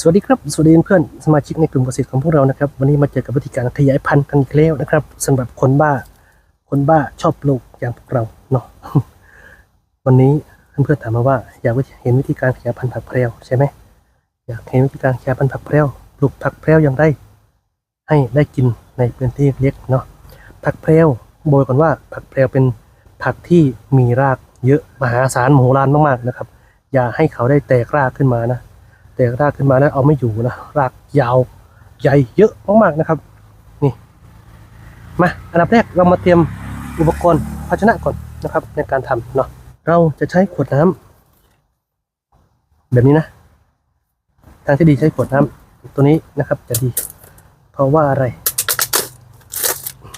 สวัสดีครับ สวัสดีเพื่อนสมาชิกในกลุ่มเกษตรของพวกเรานะครับ วันนี้มาเจอกับวิธีการขยายพันธุ์กันอีกแล้วนะครับสำหรับคนบ้า คนบ้าชอบปลูกอย่างพวกเราเนาะวันนี้เพื่อนๆถามมาว่า อยากเห็นวิธีการขยายพันธุ์ผักแพรวใช่ไหมอยากเห็นวิธีการขยายพันธุ์ผักแพรวปลูกผักแพรวอย่างไรให้ได้กินในพื้นที่เล็กเนาะผักแพรวโบยก่อนว่าผักแพรวเป็นผักที่มีรากเยอะมหาศาลมโหฬารมากๆนะครับ อย่าให้เขาได้แตกรากขึ้นมานะ แตกรากขึ้นมาแล้วเอาไม่อยู่นะรากยาวใหญ่เยอะมากๆนะครับ นี่มาอันดับแรกเรามาเตรียมอุปกรณ์ภาชนะก่อนนะครับ ในการทำเนาะเราจะใช้ขวดน้ำแบบนี้นะทางที่ดีใช้ขวดน้ำตัวนี้นะครับจะดี เพราะว่าอะไร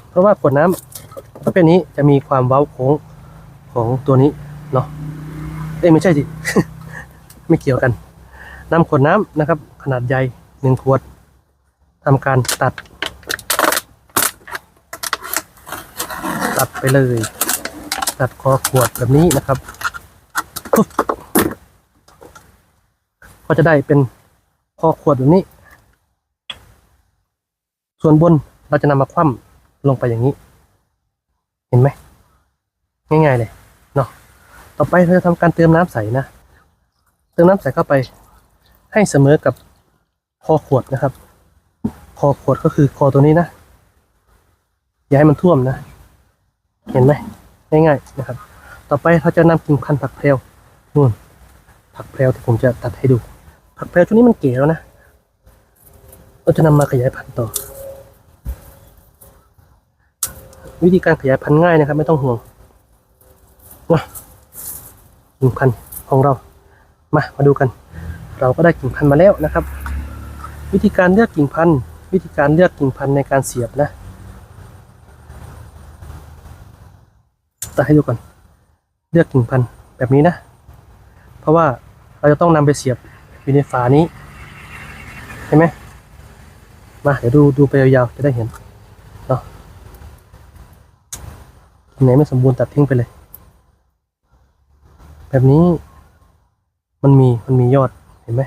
เพราะว่าขวดน้ำประเภทนี้จะมีความเว้าโค้งของตัวนี้เนาะเอ้ยไม่ใช่สิไม่เกี่ยวกัน นำขวดน้ำนะครับ ขนาดใหญ่หนึ่งขวดทำการตัด ตัดไปเลย ตัดคอขวดแบบนี้นะครับปุ๊บก็จะได้เป็นคอขวดแบบนี้ ส่วนบนเราจะนำมาคว่ำลงไปอย่างนี้ เห็นไหมง่ายๆเลยเนาะต่อไปเราจะทำการเติมน้ำใสนะ เติมน้ำใสเข้าไป ให้เสมอกับคอขวดนะครับ คอขวดก็คือคอตัวนี้นะ อย่าให้มันท่วมนะ เห็นไหมง่ายๆนะครับ ต่อไปเราจะนำกิ่งพันธุ์ผักแพรวนู่นผักแพรวที่ผมจะตัดให้ดู ผักแพรวชุดนี้มันเก๋แล้วนะ เราจะนำมาขยายพันธุ์ต่อ วิธีการขยายพันธุ์ง่ายนะครับ ไม่ต้องห่วงนะกิ่งพันธุ์ของเรา มา มาดูกัน เราก็ได้กิ่งพันธุ์มาแล้วนะครับ วิธีการเลือกกิ่งพันธุ์วิธีการเลือกกิ่งพันธุ์ในการเสียบนะตัดให้ดูก่อน เลือกกิ่งพันธุ์แบบนี้นะ เพราะว่าเราจะต้องนำไปเสียบอยู่ในฝานี้เห็นไหมมาเดี๋ยวดูดูไปยาวๆจะได้เห็นเนาะกิ่งไหนไม่สมบูรณ์ตัดทิ้งไปเลย แบบนี้มันมีมันมียอด ห็นไหม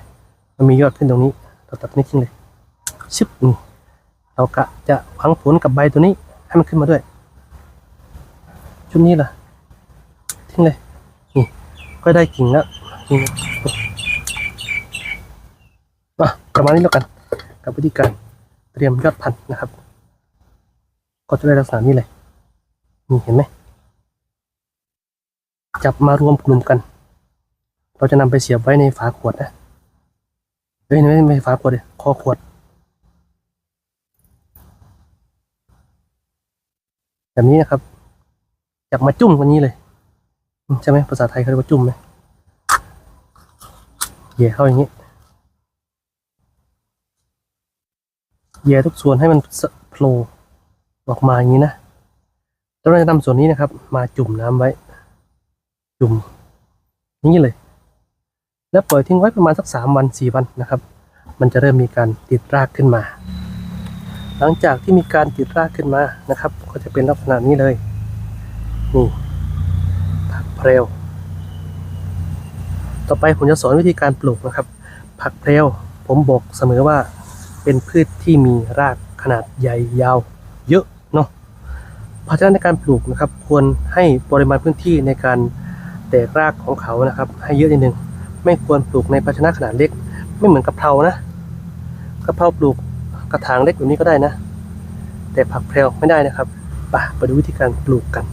มันมียอดขึ้นตรงนี้ เราตัดนี่ทิ้งเลยชึบนี่เรากะจะหวังผลกับใบตัวนี้ให้มันขึ้นมาด้วย ชุดนี้ล่ะ ทิ้งเลย นี่ ก็ได้กิ่งแล้วกิ่งอะประมาณนี้แล้วกัน กับวิธีการเตรียมยอดพันธุ์นะครับ ก็จะได้ลักษณะนี้เลยนี่เห็นไหมจับมารวมกลุ่มกัน เราจะนำไปเสียบไว้ในฝาขวดนะ ฮ้ยไม่ไม่ฝาขวดเลยคอขวดแบบนี้นะครับจับมาจุ่มกันนี้เลย ใช่ไหมภาษาไทยเขาเรียกว่าจุ่มไหมเหย่เข้าอย่างนี้เหย่ทุกส่วนให้มันโผล่ออกมาอย่างนี้นะแล้วเราจะนำส่วนนี้นะครับ มาจุ่มน้ำไว้ จุ่มอย่างนี้เลย แล้วปล่อยทิ้งไว้ประมาณสักสามวันสี่วันนะครับ มันจะเริ่มมีการติดรากขึ้นมา หลังจากที่มีการติดรากขึ้นมานะครับ ก็จะเป็นลักษณะนี้เลยนี่ผักเพลวต่อไปผมจะสอนวิธีการปลูกนะครับ ผักเพลวผมบอกเสมอว่าเป็นพืชที่มีรากขนาดใหญ่ยาวเยอะเนาะเพราะฉะนั้นในการปลูกนะครับ ควรให้ปริมาณพื้นที่ในการแตกรากของเขานะครับ ให้เยอะนิดนึง ไม่ควรปลูกในภาชนะขนาดเล็ก ไม่เหมือนกะเพรานะกะเพราปลูกกระถางเล็กแบบนี้ก็ได้นะ แต่ผักเพลวไม่ได้นะครับไปไปดูวิธีการปลูกกัน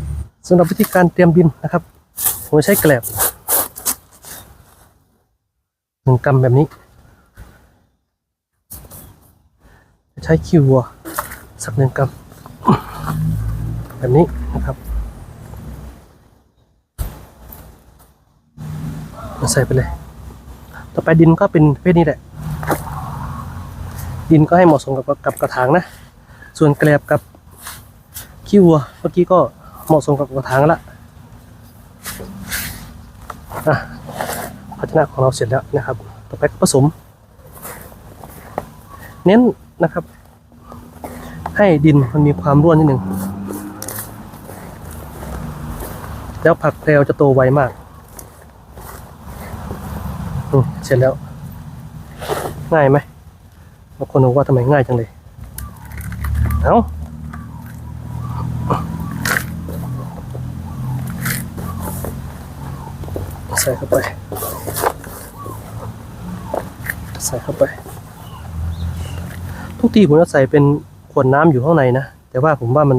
สำหรับวิธีการเตรียมดินนะครับผมใช้แกลบหนึ่งกำแบบนี้ ใช้ขี้วัวสักหนึ่งกำแบบนี้นะครับมา ใส่ไปเลย ต่อไปดินก็เป็นเพศนี้แหละ ดินก็ให้เหมาะสมกับกับกระถางนะ ส่วนแกลบกับขี้วัวเมื่อกี้ก็เหมาะสมกับกระถางละอะภาชนะของเราเสร็จแล้วนะครับ ต่อไปก็ผสม เน้นนะครับ ให้ดินมันมีความร่วนนิดหนึ่งแล้วผักแพรวจะโตไวมาก เสร็จแล้ว ง่ายไหมบางคนบอกว่าทำไมง่ายจังเลย เอาใส่เข้าไป ใส่เข้าไป ทุกทีผมจะใส่เป็นขวดน้ำอยู่ข้างในนะ แต่ว่าผมว่ามัน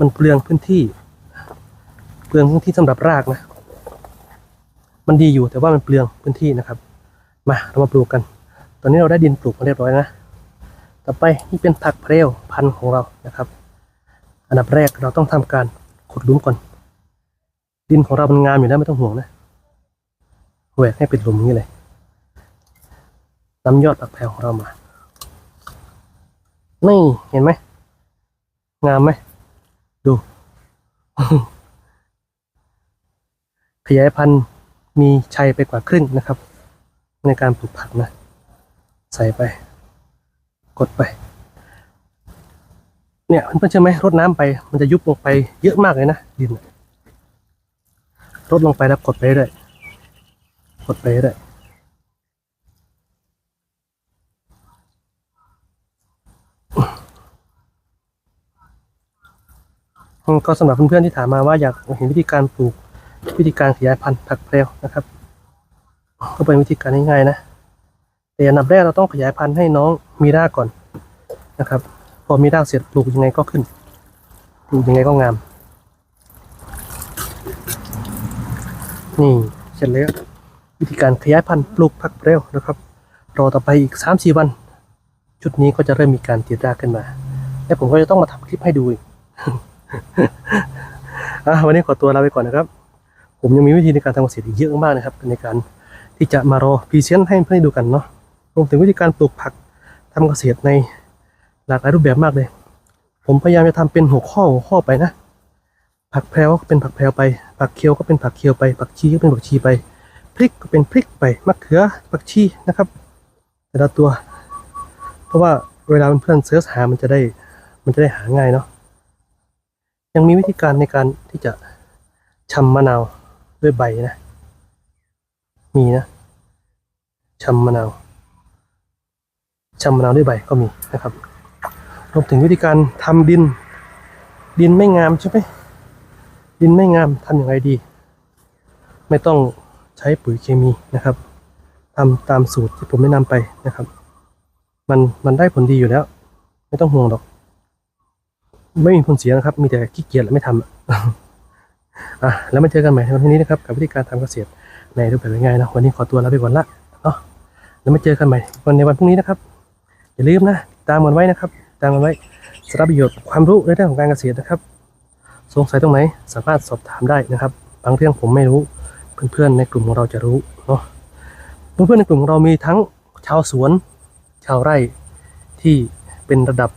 มันเปลืองพื้นที่ เปลืองพื้นที่สำหรับรากนะ มันดีอยู่แต่ว่ามันเปลืองพื้นที่นะครับ มาเรามาปลูกกัน ตอนนี้เราได้ดินปลูกมาเรียบร้อยนะ ต่อไปนี่เป็นผักเพรวพันธุ์ของเรานะครับ อันดับแรกเราต้องทำการขุดหลุมก่อน ดินของเรามันงามอยู่แล้วไม่ต้องห่วงนะแหวกให้เป็นหลุมอย่างนี้เลยนำยอดผักแพรวของเรามา นี่เห็นไหม งามไหม ดู ขยายพันธุ์ มีชัยไปกว่าครึ่งนะครับ ในการปลูกผักนะ ใส่ไป กดไป เนี่ยเพื่อนๆเชื่อไหมรดน้ำไป มันจะยุบลงไปเยอะมากเลยนะดินรดลงไปแล้วกดไปเรื่อยกดไปเรื่อยก็สำหรับเพื่อนๆที่ถามมาว่าอยากเห็นวิธีการปลูก วิธีการขยายพันธุ์ผักเพลวนะครับ ก็เป็นวิธีการง่ายๆนะ แต่อันดับแรกเราต้องขยายพันธุ์ให้น้องมีรากก่อนนะครับ พอมีรากเสร็จปลูกยังไงก็ขึ้นปลูกยังไงก็งาม นี่เสร็จแล้ววิธีการขยายพันธุ์ปลูกผักเร็วนะครับรอต่อไปอีก3าสี่วันชุดนี้ก็จะเริ่มมีการติดรากขึ้นมา และผมก็จะต้องมาทำคลิปให้ดูอีกวันนี้ขอตัวลาไปก่อนนะครับ ผมยังมีวิธีในการทำเกษตรอีกเยอะมากนะครับ ในการที่จะมารอพรีเซนต์ให้เพื่อนดูกันเนาะรวมถึงวิธีการปลูกผักทำเกษตรในหลากหลายรูปแบบมากเลย ผมพยายามจะทำเป็นหัวข้อหัวข้อไปนะ ผักแพรวก็เป็นผักแพรวไป ผักเคียวก็เป็นผักเคียวไป ผักชีก็เป็นผักชีไป พริกก็เป็นพริกไปมะเขือผักชีนะครับ แต่ละตัว เพราะว่าเวลาเพื่อนเสิร์ชหามันจะได้มันจะได้หาง่ายเนาะยังมีวิธีการในการที่จะชำมะนาว ด้วยใบนะมีนะชำมะนาวชำมะนาวด้วยใบก็มีนะครับรวมถึงวิธีการทำดิน ดินไม่งามใช่ไหมดินไม่งามทำอย่างไรดี ไม่ต้องใช้ปุ๋ยเคมีนะครับทำตามสูตรที่ผมแนะนำไปนะครับ มันมันได้ผลดีอยู่แล้ว ไม่ต้องห่วงหรอก ไม่มีผลเสียนะครับ มีแต่ขี้เกียจและไม่ทำ อะแล้วมาเจอกันใหม่ในวันพรุ่งนี้นะครับกับวิธีการทำเกษตรในรูปแบบง่ายๆนะวันนี้ขอตัวลาไปก่อนละเนาะแล้วมาเจอกันใหม่วันในวันพรุ่งนี้นะครับ อย่าลืมนะตามกันไว้นะครับ ตามกันไว้สาระประโยชน์ความรู้ในเรื่องของการเกษตรนะครับ สงสัยตรงไหนสามารถสอบถามได้นะครับบางเรื่องผมไม่รู้เพื่อนๆในกลุ่มของเราจะรู้เนาะเพื่อนๆในกลุ่มของเรามีทั้งชาวสวน ชาวไร่ที่เป็นระดับ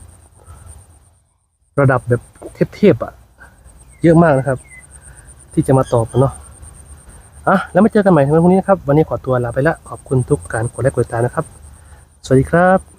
ระดับแบบเทพๆอะ เยอะมากนะครับ ที่จะมาตอบกันเนาะอะแล้วมาเจอกันใหม่ในวันพรุ่งนี้นะครับ วันนี้ขอตัวลาไปละขอบคุณทุกการกดไลค์กดติดตามนะครับ สวัสดีครับ